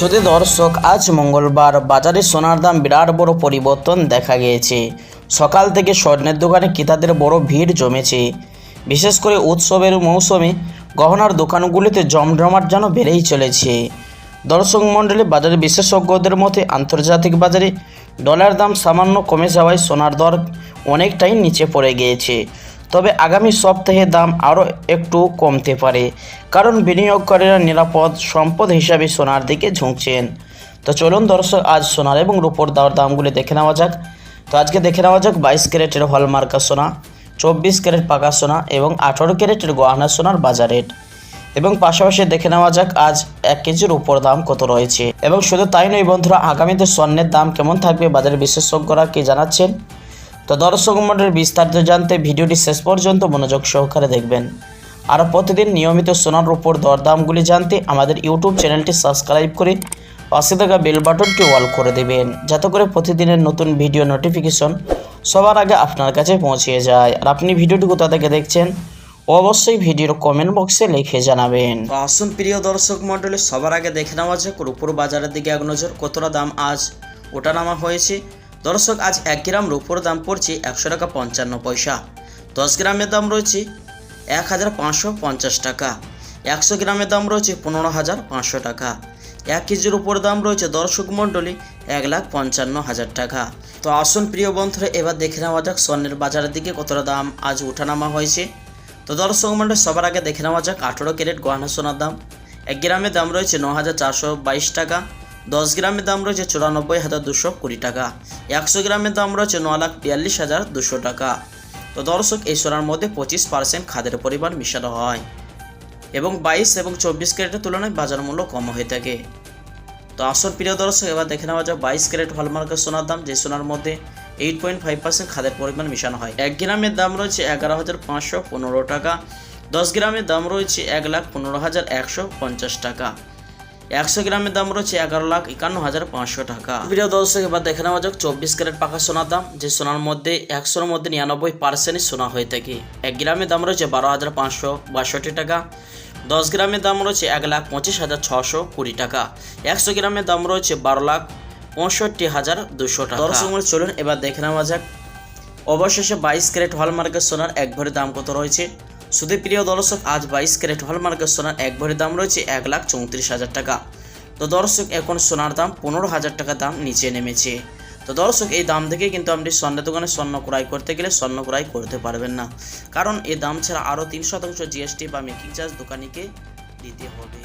যদি দর্শক আজ মঙ্গলবার বাজারে সোনার দাম বিরাট বড় পরিবর্তন দেখা গিয়েছে। সকাল থেকে স্বর্ণের দোকানে ক্রেতাদের বড় ভিড় জমেছে। বিশেষ করে উৎসবের মৌসুমে গহনার দোকানগুলিতে জমজমাট যেন বেড়েই চলেছে। দর্শক মণ্ডলী বাজারে বিশেষজ্ঞদের মতে, আন্তর্জাতিক বাজারে ডলার দাম সামান্য কমে যাওয়ায় সোনার দর অনেকটাই নিচে পড়ে গিয়েছে। তবে আগামী সপ্তাহে দাম আরও একটু কমতে পারে, কারণ বিনিয়োগকারীরা নিরাপদ সম্পদ হিসাবে সোনার দিকে ঝুঁকছেন। তো চলুন দর্শক, আজ সোনার এবং রূপোর দর দামগুলি দেখে নেওয়া যাক। তো আজকে দেখে নেওয়া যাক বাইশ ক্যারেটের হলমার্কা সোনা, চব্বিশ ক্যারেট পাকা সোনা এবং আঠারো ক্যারেটের গহনা সোনার বাজার রেট। এবং পাশাপাশি দেখে নেওয়া যাক আজ এক কেজির উপর দাম কত রয়েছে। এবং শুধু তাই নয় বন্ধুরা, আগামীতে স্বর্ণের দাম কেমন থাকবে, বাজারের বিশেষজ্ঞরা কি জানাচ্ছেন? তো দর্শক মণ্ডলের বিস্তারিত জানতে ভিডিওটি শেষ পর্যন্ত মনোযোগ সহকারে দেখবেন। আর প্রতিদিন নিয়মিত সোনার উপর দরদামগুলি জানতে আমাদের ইউটিউব চ্যানেলটি সাবস্ক্রাইব করে পাশে থাকা বেল বাটনটি অল করে দেবেন, যাতে করে প্রতিদিনের নতুন ভিডিও নোটিফিকেশন সবার আগে আপনার কাছে পৌঁছে যায়। আর আপনি ভিডিওটি কোথা থেকে দেখছেন, অবশ্যই ভিডিওর কমেন্ট বক্সে লিখে জানাবেন। তো আসুন প্রিয় দর্শক মণ্ডলী, সবার আগে দেখে নেওয়া যাক রূপুর বাজারের দিকে এক নজর। কতটা দাম আজ ওটা নামা হয়েছে? দর্শক, আজ এক গ্রাম রূপোর দাম পড়ছে একশো টাকা পঞ্চান্ন পয়সা। দশ গ্রামের দাম রয়েছে এক হাজার পাঁচশো পঞ্চাশ টাকা। একশো গ্রামের দাম রয়েছে পনেরো হাজার পাঁচশো টাকা। এক কেজির উপর দাম রয়েছে দর্শক মণ্ডলী এক লাখ পঞ্চান্ন হাজার টাকা। তো আসুন প্রিয় বন্ধুরা, এবার দেখে নেওয়া যাক স্বর্ণের বাজারের দিকে কতটা দাম আজ ওঠানামা হয়েছে। তো দর্শক মণ্ডলী, সবার আগে দেখে নেওয়া যাক আঠেরো ক্যারেট গহনা সোনার দাম। এক গ্রামের দাম রয়েছে ন হাজার চারশো বাইশ টাকা। দশ গ্রামের দাম রয়েছে চুরানব্বই হাজার দুশো কুড়ি টাকা। একশো গ্রামের দাম রয়েছে ন লাখ বিয়াল্লিশ হাজার দুশো টাকা। তো দর্শক, এই সোনার মধ্যে পঁচিশ পার্সেন্ট খাদের পরিমাণ মিশানো হয় এবং বাইশ এবং চব্বিশ ক্যারেটের তুলনায় বাজার মূল্য কম হয়ে থাকে। তো আসল প্রিয় দর্শক, এবার দেখে নেওয়া যাক বাইশ ক্যারেট হলমার্কের সোনার দাম, যে সোনার মধ্যে এইট পয়েন্ট ফাইভ পার্সেন্ট খাদের পরিমাণ মিশানো হয়। এক গ্রামের দাম রয়েছে এগারো হাজার পাঁচশো পনেরো টাকা। দশ গ্রামের দাম রয়েছে এক লাখ পনেরো হাজার একশো পঞ্চাশ টাকা। একশো গ্রামের দাম রয়েছে এগারো লাখ একান্ন হাজার পাঁচশো টাকা। প্রিয় দর্শক এবার দেখে নেওয়া যাক চব্বিশ ক্যারেট পাকা সোনার দাম যে সোনার মধ্যে একশোর মধ্যে নিরানব্বই পার্সেন্টই সোনা হয়ে থাকে। এক গ্রামের দাম রয়েছে বারো হাজার পাঁচশো বাষট্টি টাকা। দশ গ্রামের দাম রয়েছে এক লাখ পঁচিশ হাজার ছশো কুড়ি টাকা। একশো গ্রামের দাম রয়েছে বারো লাখ পঁয়ষট্টি হাজার দুশো টাকা। দর্শক চলুন এবার দেখে নেওয়া যাক অবশেষে বাইশ ক্যারেট হলমার্কের সোনার এক ভরি দাম কত রয়েছে? শুধু প্রিয় দর্শক, আজ বাইশ ক্যারেট হলমার্কের সোনার এক ভরি দাম রয়েছে এক লাখ চৌত্রিশ হাজার টাকা। তো দর্শক, এখন সোনার দাম পনেরো হাজার টাকা দাম নিচে নেমেছে। তো দর্শক, এই দাম থেকে কিন্তু আপনি স্বর্ণের দোকানে স্বর্ণ ক্রয় করতে গেলে স্বর্ণ ক্রয় করতে পারবেন না। কারণ এই দাম ছাড়া আরও তিন শতাংশ জিএসটি বা মেকিং চার্জ দোকানিকে দিতে হবে।